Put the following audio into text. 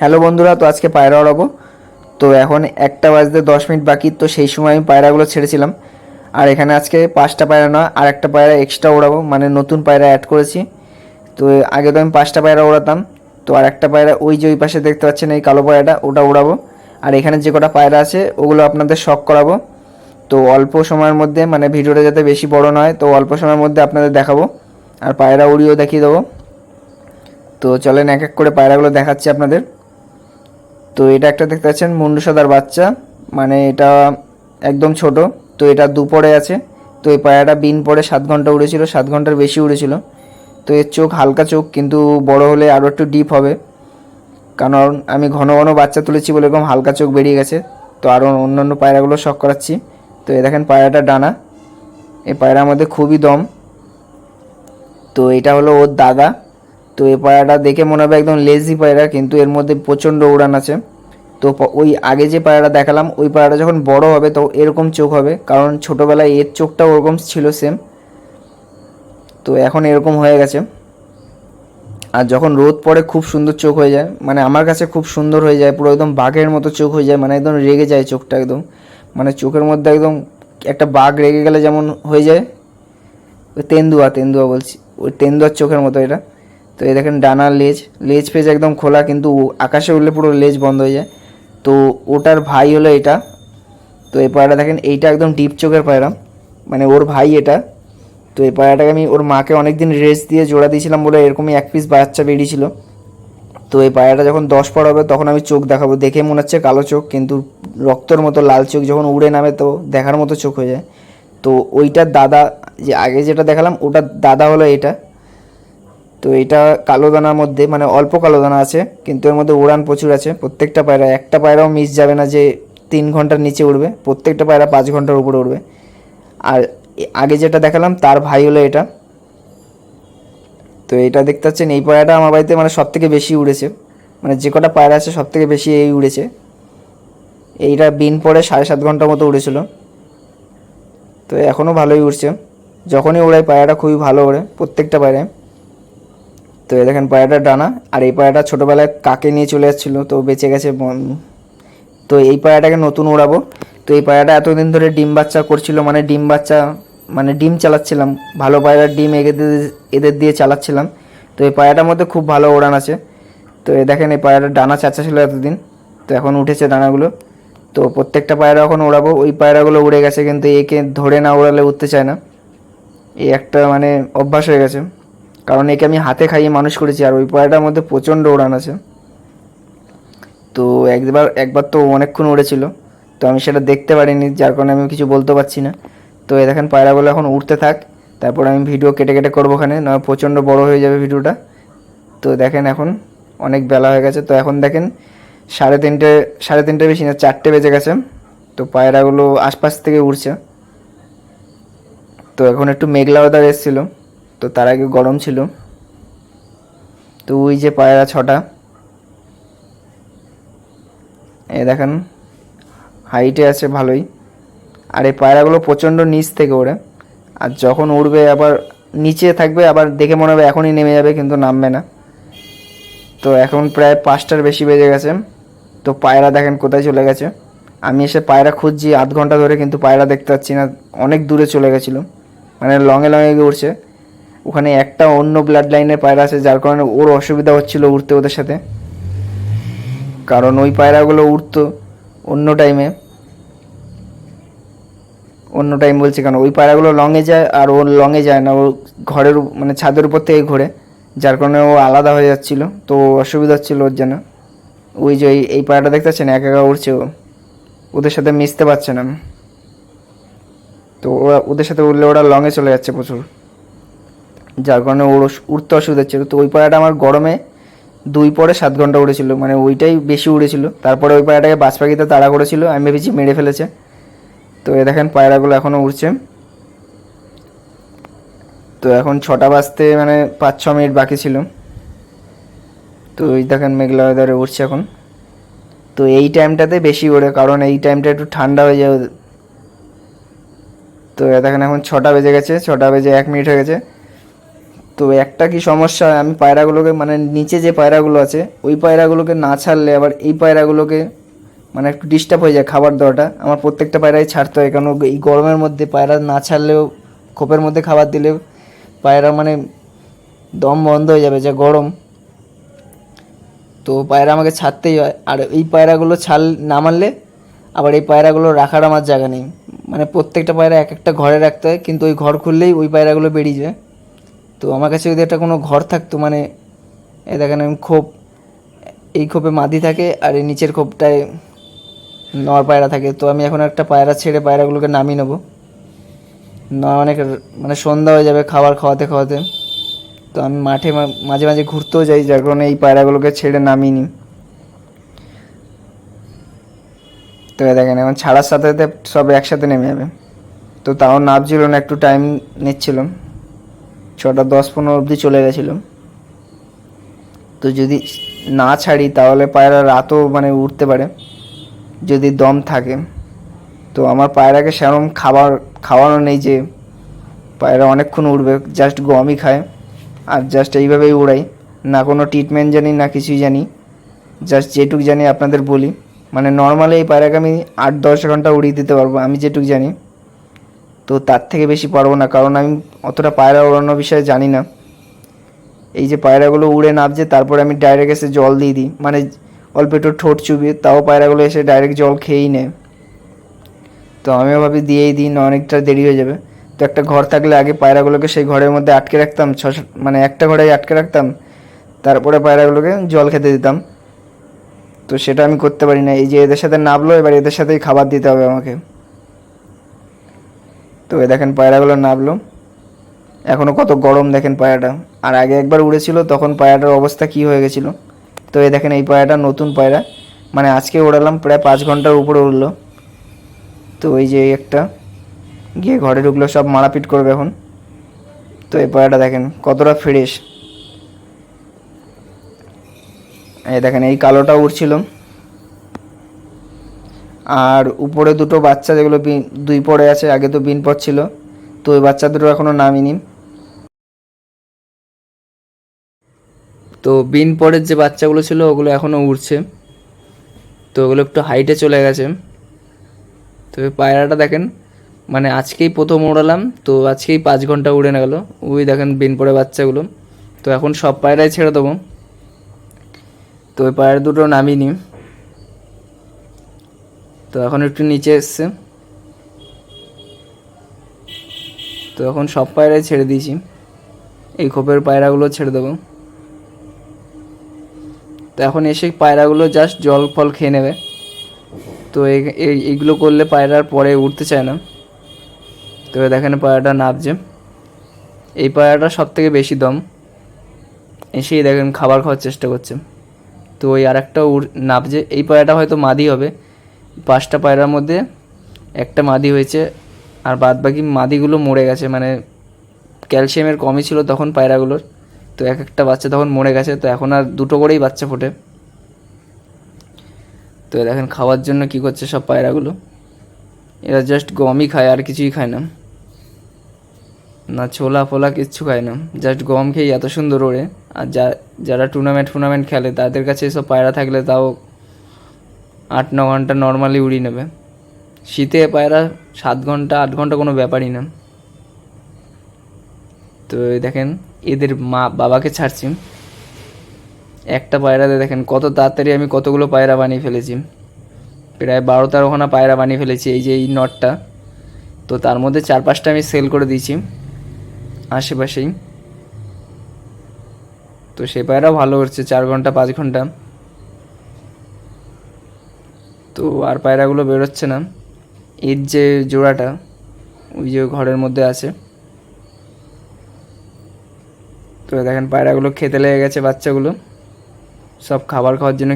Hello বন্ধুরা, তো আজকে পায়রা ওড়াবো তো এখন একটা বাজতে দশ মিনিট বাকি, তো সেই সময় আমি পায়রাগুলো ছেড়েছিলাম। আর এখানে আজকে পাঁচটা পায়রা নয় আর একটা পায়রা এক্সট্রা ওড়াবো মানে নতুন পায়রা অ্যাড করেছি। তো আগে তো আমি পাঁচটা পায়রা ওড়াতাম তো আর একটা পায়রা ওই যে ওই পাশে দেখতে পাচ্ছেন এই কালো পায়রাটা, ওটা উড়াবো। আর এখানে যে কটা পায়রা আছে, ওগুলো আপনাদের শখ করাবো। তো অল্প সময়ের মধ্যে মানে ভিডিওটা যাতে বেশি বড় নয় তো অল্প সময়ের মধ্যে আপনাদের দেখাবো। আর পায়রা উড়িয়েও দেখিয়ে দেবো। তো চলেন এক এক করে পায়রাগুলো দেখাচ্ছি আপনাদের। তো এটা একটা দেখতে পাচ্ছেন মুন্ডু সাদার বাচ্চা। মানে এটা একদম ছোট, তো এটা দুপরে আছে। তো এই পায়রাটা বিন পরে সাত ঘণ্টা উড়েছিল, সাত ঘণ্টার বেশি উড়েছিল। তো এর চোখ হালকা চোখ, কিন্তু বড় হলে আরও একটু ডিপ হবে। কারণ আমি ঘন ঘন বাচ্চা তুলেছি বলে এরকম হালকা চোখ বেরিয়ে গেছে। তো আরও অন্যান্য পায়রাগুলো শখ করাচ্ছি। তো এ দেখেন পায়রাটা ডানা। এই পায়রার মধ্যে খুবই দম। তো এটা হলো ওর দাদা তো এই পায়রাটা দেখে মনে হবে একদম লেজি পায়রা কিন্তু এর মধ্যে প্রচণ্ড উড়ান আছে। তো ওই আগে যে পায়রাটা দেখালাম, ওই পায়রাটা যখন বড় হবে, তো এরকম চোখ হবে, কারণ ছোটোবেলায় এর চোখটা ওরকম ছিল সেম তো এখন এরকম হয়ে গেছে। আর যখন রোদ পড়ে, খুব সুন্দর চোখ হয়ে যায়। মানে আমার কাছে খুব সুন্দর হয়ে যায়, পুরো একদম বাঘের মতো চোখ হয়ে যায় মানে একদম রেগে যায় চোখটা একদম। মানে চোখের মধ্যে একদম একটা বাঘ রেগে গেলে যেমন হয়ে যায়। ওই তেন্দুয়া তেন্দুয়া বলছি। ওই তেন্দুয়ার চোখের মতো এটা। তো এই দেখেন ডানা লেজ লেজ ফেজ একদম খোলা, কিন্তু আকাশে উঠলে পুরো লেজ বন্ধ হয়ে যায়। তো ওটার ভাই হলো এটা। তো এই পায়রাটা দেখেন, এইটা একদম ডিপ চোখের পায়রা। মানে ওর ভাই এটা। তো এই পায়রাটাকে আমি ওর মাকে অনেকদিন রেস্ট দিয়ে জোড়া দিয়েছিলাম বলে এরকমই এক পিস বাচ্চা বেরিয়েছিল। তো এই পায়রাটা যখন দশ পর হবে, তখন আমি চোখ দেখাবো। দেখে মনে হচ্ছে কালো চোখ, কিন্তু রক্তর মতো লাল চোখ যখন উড়ে নামে, তো দেখার মতো চোখ হয়ে যায়। তো ওইটার দাদা, যে আগে যেটা দেখালাম, ওটার দাদা হলো এটা। তো এটা কালো দানার মধ্যে মানে অল্প কালো দানা আছে, কিন্তু এর মধ্যে উড়ান প্রচুর আছে, প্রত্যেকটা পায়রা, একটা পায়রাও মিস যাবে না যে তিন ঘণ্টার নিচে উড়বে, প্রত্যেকটা পায়রা পাঁচ ঘণ্টার উপরে উড়বে। আর আগে যেটা দেখালাম, তার ভাই হলো এটা। তো এটা দেখতে পাচ্ছেন, এই পায়রাটা আমার বাড়িতে মানে সব থেকে বেশি উড়েছে। মানে যে কটা পায়রা আছে সব থেকে বেশি এই উড়েছে। এইটা বিন পরে সাড়ে সাত ঘণ্টার মতো উড়েছিল। তো এখনও ভালোই উড়ছে। যখনই ওড়াই পায়রাটা খুবই ভালো ওড়ে, প্রত্যেকটা পায়রায়। তো এই দেখেন পায়রাটা ডানা, আর এই পায়রাটা ছোটোবেলায় কাকে নিয়ে চলে যাচ্ছিল তো বেঁচে গেছে তো এই পায়রাটাকে নতুন উড়াবো তো এই পায়রাটা এতদিন ধরে ডিম বাচ্চা করছিল মানে ডিম বাচ্চা মানে ডিম চালাচ্ছিলাম। ভালো পায়রার ডিম এদের এদের দিয়ে চালাচ্ছিলাম। তো এই পায়রাটার মধ্যে খুব ভালো ওড়ান আছে। তো এ দেখেন এই পায়রাটার ডানা চাচা ছিল এতদিন। তো এখন উঠেছে ডানাগুলো। তো প্রত্যেকটা পায়রা এখন উড়াবো ওই পায়রাগুলো উড়ে গেছে, কিন্তু একে ধরে না উড়ালে উঠতে চায় না। এই একটা মানে অভ্যাস হয়ে গেছে। কারণ একে আমি হাতে খাইয়ে মানুষ করেছি, আর ওই পায়রাটার মধ্যে প্রচণ্ড ওড়ান আছে। তো একবার একবার তো অনেকক্ষণ উড়েছিল তো আমি সেটা দেখতে পারিনি, যার কারণে আমি কিছু বলতে পারছি না। তো এ দেখেন পায়রাগুলো এখন উঠতে থাক, তারপর আমি ভিডিও কেটে কেটে করব ওখানে নয় প্রচণ্ড বড় হয়ে যাবে ভিডিওটা। তো দেখেন এখন অনেক বেলা হয়ে গেছে, তো এখন দেখেন সাড়ে তিনটে সাড়ে তিনটে বেশি না, চারটে বেজে গেছে, তো পায়রাগুলো আশপাশ থেকে উড়ছে। তো এখন একটু মেঘলা ওয়েদার এসেছিল। তো তার আগে গরম ছিল। তো ওই যে পায়রা ছটা। এ দেখেন হাইটে আছে ভালোই। আর এই পায়রাগুলো প্রচণ্ড নিচ থেকে ওড়ে। আর যখন উড়বে আবার নিচে থাকবে, আবার দেখে মনে হবে এখনই নেমে যাবে, কিন্তু নামবে না। তো এখন প্রায় পাঁচটার বেশি বেজে গেছে। তো পায়রা দেখেন কোথায় চলে গেছে। আমি এসে পায়রা খুঁজছি আধ ঘণ্টা ধরে, কিন্তু পায়রা দেখতে পাচ্ছি না। অনেক দূরে চলে গেছিল। মানে লঙে লঙে উঠছে ওখানে একটা অন্য ব্লাড লাইনের পায়রা আছে, যার কারণে ওর অসুবিধা হচ্ছিল উঠতে ওদের সাথে। কারণ ওই পায়রাগুলো উঠতো অন্য টাইমে অন্য টাইম বলছি কেন? ওই পায়রাগুলো লঙে যায় আর ও লঙে যায় না। ও ঘরের মানে ছাদের উপর থেকে ঘোরে, যার কারণে ও আলাদা হয়ে যাচ্ছিল। তো অসুবিধা হচ্ছিল ওর জন্য ওই যে এই- এই পায়রাটা দেখতে পাচ্ছেন একা একা উঠছে ও। ওদের সাথে মিশতে পারছে না। তো ওরা ওদের সাথে উঠলে ওরা লঙে চলে যাচ্ছে প্রচুর। যার কারণে ওর উঠতে অসুবিধা ছিল তো ওই পায়রাটা আমার গরমে দুই পরে সাত ঘণ্টা উড়েছিল। মানে ওইটাই বেশি উড়েছিল। তারপরে ওই পায়রাটাকে বাজ পাখিতে তাড়া করেছিল। আমি ভেবেছি মেরে ফেলেছে। তো এ দেখেন পায়রাগুলো এখনও উড়ছে। তো এখন ছটা বাজতে মানে পাঁচ, ছ মিনিট বাকি ছিল। তো ওই দেখেন মেঘলা ওয়েদারে উঠছে এখন। তো এই টাইমটাতে বেশি ওড়ে। কারণ এই টাইমটা একটু ঠান্ডা হয়ে যায় তো দেখেন এখন ছটা বেজে গেছে। ছটা বেজে এক মিনিট হয়ে গেছে। তো একটা কি সমস্যা আমি পায়রাগুলোকে মানে নিচে যে পায়রাগুলো আছে, ওই পায়রাগুলোকে না ছাড়লে আবার এই পায়রাগুলোকে মানে একটু ডিস্টার্ব হয়ে যায় খাবার দেওয়াটা। আমার প্রত্যেকটা পায়রাই ছাড়তে হয় কারণ এই গরমের মধ্যে পায়রা না ছাড়লেও, খোপের মধ্যে খাবার দিলেও পায়রা মানে দম বন্ধ হয়ে যাবে, যা গরম। তো পায়রা আমাকে ছাড়তেই হয়। আর এই পায়রাগুলো ছাল না মারলে আবার এই পায়রাগুলো রাখার আমার জায়গা নেই। মানে প্রত্যেকটা পায়রা এক একটা ঘরে রাখতে হয়, কিন্তু ওই ঘর খুললেই ওই পায়রাগুলো বেরিয়ে যায়। তো আমার কাছে যদি একটা কোনো ঘর থাকতো মানে এ দেখেন আমি খোপ, এই খোপে মাদি থাকে আর এই নিচের খোপটায় নর পায়রা থাকে। তো আমি এখন একটা পায়রা ছেড়ে পায়রাগুলোকে নামিয়ে নেব। না, অনেক মানে সন্ধ্যা হয়ে যাবে খাবার খাওয়াতে খাওয়াতে। তো আমি মাঠে মাঝে মাঝে ঘুরতেও যাই, যার কারণে এই পায়রাগুলোকে ছেড়ে নামিয়ে নিই। তো দেখেন, এখন ছাড়ার সাথে সাথে সব একসাথে নেমে যাবে। তো তাও নামছিল না, একটু টাইম নিচ্ছিলাম। ছটা দশ পনেরো অবধি চলে গেছিল। তো যদি না ছাড়ি, তাহলে পায়রা রাতও মানে উঠতে পারে। যদি দম থাকে। তো আমার পায়রাকে সেরকম খাবার খাওয়ানো নেই যে পায়রা অনেকক্ষণ উঠবে জাস্ট গমই খায়। আর জাস্ট এইভাবেই উড়াই। না কোনো ট্রিটমেন্ট জানি, না কিছুই জানি। জাস্ট যেটুক জানি আপনাদের বলি। মানে নর্মালি এই পায়রাকে আমি আট দশ ঘণ্টা উড়িয়ে দিতে পারব, আমি যেটুক জানি। তো তার থেকে বেশি পারব না, কারণ আমি অতটা পায়রা ওড়ানোর বিষয়ে জানি না। এই যে পায়রাগুলো উড়ে নামছে, তারপরে আমি ডাইরেক্ট এসে জল দিয়ে দিই। মানে অল্প একটু ঠোঁট চুবিয়ে, তাও পায়রাগুলো এসে ডাইরেক্ট জল খেয়েই নেয়। তো আমিও ভাবি দিয়েই দিই, না অনেকটা দেরি হয়ে যাবে। তো একটা ঘর থাকলে আগে পায়রাগুলোকে সেই ঘরের মধ্যে আটকে রাখতাম, ছ মানে একটা ঘরে আটকে রাখতাম। তারপরে পায়রাগুলোকে জল খেতে দিতাম। তো সেটা আমি করতে পারি না। এই যে এদের সাথে নামলো এবার এদের সাথেই খাবার দিতে হবে আমাকে। তো এ দেখেন পায়রাগুলো নামলো এখনও কত গরম দেখেন পায়রাটা। আর আগে একবার উড়েছিল, তখন পায়রাটার অবস্থা কি হয়ে গেছিল? তো এ দেখেন এই পায়রাটা নতুন পায়রা। মানে আজকে উড়ালাম, প্রায় পাঁচ ঘণ্টার উপরে উড়লো। তো এই যে একটা। গিয়ে ঘরে ঢুকলো, সব মারাপিট করবে এখন। তো এই পায়রাটা দেখেন কতটা ফ্রেশ। এই দেখেন এই কালোটা উড়ছিল। আর উপরে দুটো বাচ্চা যেগুলো দুই পড়ে আছে, আগে তো বিন পড়ছিল তো ওই বাচ্চা দুটো এখনও নামিনি তো বিন পরের যে বাচ্চাগুলো ছিল, ওগুলো এখনও উড়ছে। তো ওগুলো একটু হাইটে চলে গেছে। তো পায়রাটা দেখেন মানে আজকেই প্রথম উড়ালাম, তো আজকেই পাঁচ ঘণ্টা উড়ে না গেল। ওই দেখেন বিন পড়ে বাচ্চাগুলো। তো এখন সব পায়রাই ছেড়ে দেবো। তো ওই পায়রা দুটো নামিয়ে নিই। তো এখন একটু নিচে এসছে। তো এখন সব পায়রাই ছেড়ে দিয়েছি। এই খোপের পায়রাগুলো ছেড়ে দেবো। তো এখন এসে পায়রাগুলো জাস্ট জল ফল খেয়ে নেবে। তো এই- এই- এইগুলো করলে পায়রার পরে উঠতে চায় না। তো দেখেন পায়রাটা নাবছে এই পায়রাটা সব থেকে বেশি দম। এসেই দেখেন খাবার খাওয়ার চেষ্টা করছে। তো ওই আর একটা উড় নাবছে এই পায়রাটা হয়তো মাদি হবে। পাঁচটা পায়রার মধ্যে একটা মাদি হয়েছে, আর বাদ বাকি মাদিগুলো মরে গেছে মানে ক্যালসিয়ামের কমই ছিল তখন পায়রাগুলোর। তো এক একটা বাচ্চা তখন মরে গেছে, তো এখন আর দুটো করেই বাচ্চা ফোটে। তো দেখেন খাওয়ার জন্য কি করছে সব পায়রাগুলো। এরা জাস্ট গমই খায়, আর কিছুই খায় না। না ছোলা ফোলা কিচ্ছু খায় না। জাস্ট গম খেয়ে এত সুন্দর ওড়ে। আর যা, যারা টুর্নামেন্ট ফুর্নামেন্ট খেলে, তাদের কাছে এসব পায়রা থাকলে তাও আট ন ঘণ্টা নর্মালি উড়িয়ে নেবে। শীতে পায়রা সাত ঘণ্টা, আট ঘণ্টা কোনো ব্যাপারই না। তো দেখেন, এদের মা, বাবাকে ছাড়ছি। একটা পায়রাতে দেখেন, কত তাড়াতাড়ি আমি কতগুলো পায়রা বানিয়ে ফেলেছি। প্রায় বারো তেরোখানা পায়রা বানিয়ে ফেলেছি, এই যে এই নটটা। তো তার মধ্যে চার পাঁচটা আমি সেল করে দিয়েছি আশেপাশেই। তো সে পায়রা ভালো করছে, চার ঘণ্টা, পাঁচ ঘণ্টা। তো আর পায়রাগুলো বেরোচ্ছে না। এর যে জোড়াটা, ওই যে ঘরের মধ্যে আছে। তো দেখেন পায়রাগুলো খেতে লেগে গেছে বাচ্চাগুলো। সব খাবার খাওয়ার জন্য